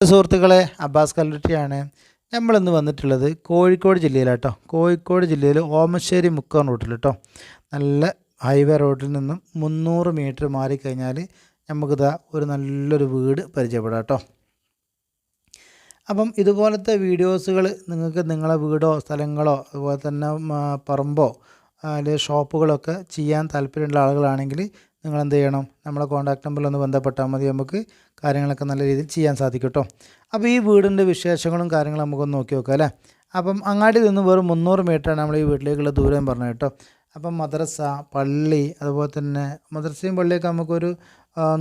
സുഹൃത്തുക്കളെ അബ്ബാസ് കല്ലുറ്റിയാണ് നമ്മളിന്ന് വന്നിട്ടുള്ളത് കോഴിക്കോട് ജില്ലയിലാട്ടോ. കോഴിക്കോട് ജില്ലയിൽ ഓമശ്ശേരി മുക്കം റൂട്ടിൽ കേട്ടോ നല്ല ഹൈവേ റോഡിൽ നിന്നും മുന്നൂറ് മീറ്റർ മാറിക്കഴിഞ്ഞാൽ നമുക്കിതാ ഒരു നല്ലൊരു വീട് പരിചയപ്പെടാം കേട്ടോ അപ്പം ഇതുപോലത്തെ വീഡിയോസുകൾ നിങ്ങൾക്ക് നിങ്ങളെ വീടോ സ്ഥലങ്ങളോ അതുപോലെ തന്നെ പറമ്പോ അല്ലെങ്കിൽ ഷോപ്പുകളൊക്കെ ചെയ്യാൻ താല്പര്യമുള്ള ആളുകളാണെങ്കിൽ നിങ്ങൾ എന്ത് ചെയ്യണം നമ്മളെ കോൺടാക്ട് നമ്പറിൽ ഒന്ന് ബന്ധപ്പെട്ടാൽ മതി. നമുക്ക് കാര്യങ്ങളൊക്കെ നല്ല രീതിയിൽ ചെയ്യാൻ സാധിക്കും കേട്ടോ അപ്പോൾ ഈ വീടിന്റെ വിശേഷങ്ങളും കാര്യങ്ങളും നമുക്കൊന്ന് നോക്കി നോക്കാം അല്ലേ? അപ്പം അങ്ങാടി നിന്ന് വെറും മുന്നൂറ് മീറ്ററാണ് നമ്മൾ ഈ വീട്ടിലേക്കുള്ള ദൂരം പറഞ്ഞത് കേട്ടോ അപ്പം മദ്രസ പള്ളി അതുപോലെ തന്നെ മദ്രസയും പള്ളിയൊക്കെ നമുക്കൊരു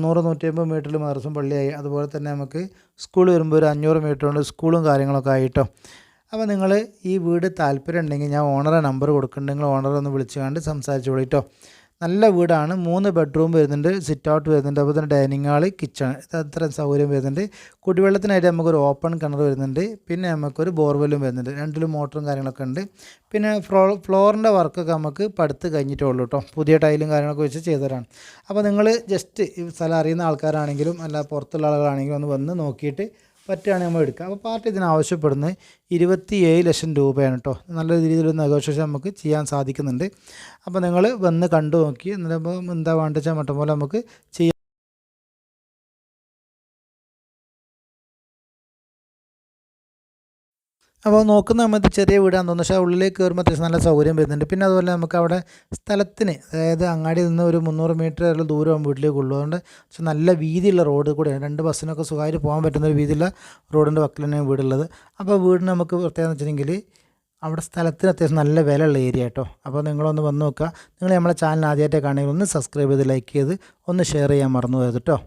നൂറ് നൂറ്റിയമ്പത് മീറ്ററിൽ മദ്രസും പള്ളിയായി. അതുപോലെ തന്നെ നമുക്ക് സ്കൂൾ വരുമ്പോൾ ഒരു അഞ്ഞൂറ് മീറ്റർ കൊണ്ട് സ്കൂളും കാര്യങ്ങളൊക്കെ ആയിട്ടോ അപ്പോൾ നിങ്ങൾ ഈ വീട് താല്പര്യം ഉണ്ടെങ്കിൽ ഞാൻ ഓണറെ നമ്പർ കൊടുക്കുന്നുണ്ടെങ്കിൽ ഓണറെ ഒന്ന് വിളിച്ചു കണ്ട് സംസാരിച്ച് വിളിട്ടോ നല്ല വീടാണ്. മൂന്ന് ബെഡ്റൂം വരുന്നുണ്ട്. സിറ്റ് ഔട്ട് വരുന്നുണ്ട്. അതുപോലെ തന്നെ ഡൈനിങ് ഹാൾ കിച്ചൺ അത്ര സൗകര്യം വരുന്നുണ്ട്. കുടിവെള്ളത്തിനായിട്ട് നമുക്കൊരു ഓപ്പൺ കിണർ വരുന്നുണ്ട്. പിന്നെ നമുക്കൊരു ബോർവെല്ലും വരുന്നുണ്ട്. രണ്ടിലും മോട്ടറും കാര്യങ്ങളൊക്കെ ഉണ്ട്. പിന്നെ ഫ്ലോ ഫ്ലോറിന്റെ വർക്കൊക്കെ നമുക്ക് പടുത്ത് കഴിഞ്ഞിട്ടേ ഉള്ളൂ കേട്ടോ പുതിയ ടൈലും കാര്യങ്ങളൊക്കെ വെച്ച് ചെയ്തതാണ്. അപ്പോൾ നിങ്ങൾ ജസ്റ്റ് ഈ സ്ഥലം അറിയുന്ന ആൾക്കാരാണെങ്കിലും അല്ല പുറത്തുള്ള ആളുകളാണെങ്കിലും ഒന്ന് വന്ന് നോക്കിയിട്ട് പറ്റുകയാണെങ്കിൽ നമ്മൾ എടുക്കുക അപ്പോൾ പാർട്ടി ഇതിന് ആവശ്യപ്പെടുന്നത് ഇരുപത്തി ഏഴ് ലക്ഷം രൂപയാണ് കേട്ടോ. നല്ല രീതിയിലുള്ള നെഗോഷിയേഷൻ നമുക്ക് ചെയ്യാൻ സാധിക്കുന്നുണ്ട്. അപ്പോൾ നിങ്ങൾ വന്ന് കണ്ടു നോക്കി എന്നിട്ട് എന്താ വേണ്ടത് വെച്ചാൽ മട്ടം പോലെ നമുക്ക് ചെയ്യാം. അപ്പോൾ നോക്കുന്ന സമയത്ത് ചെറിയ വീടാണ് തോന്നുന്നു. പക്ഷേ ഉള്ളിലേക്ക് കയറുമ്പോൾ അത്യാവശ്യം നല്ല സൗകര്യം വരുന്നുണ്ട്. പിന്നെ അതുപോലെ നമുക്ക് അവിടെ സ്ഥലത്തിന് അതായത് അങ്ങാടി നിന്ന് ഒരു മുന്നൂറ് മീറ്റർ ദൂരം വീട്ടിലേക്ക് ഉള്ളൂ. അതുകൊണ്ട് പക്ഷേ നല്ല വീതിയുള്ള റോഡ് കൂടെയാണ്. രണ്ട് ബസ്സിനൊക്കെ സുഖമായിട്ട് പോകാൻ പറ്റുന്ന ഒരു വീതിയുള്ള റോഡിന്റെ വക്കിൽ തന്നെയാണ് വീടുള്ളത്. അപ്പോൾ വീടിന് നമുക്ക് പ്രത്യേകത വെച്ചിട്ടുണ്ടെങ്കിൽ അവിടെ സ്ഥലത്തിന് അത്യാവശ്യം നല്ല വിലയുള്ള ഏരിയ കേട്ടോ. അപ്പോൾ നിങ്ങളൊന്ന് വന്ന് നോക്കുക. നിങ്ങൾ നമ്മളെ ചാനൽ ആദ്യമായിട്ട് കാണുമെങ്കിൽ ഒന്ന് സബ്സ്ക്രൈബ് ചെയ്ത് ലൈക്ക് ചെയ്ത് ഒന്ന് ഷെയർ ചെയ്യാൻ മറന്നു പോയത് കേട്ടോ.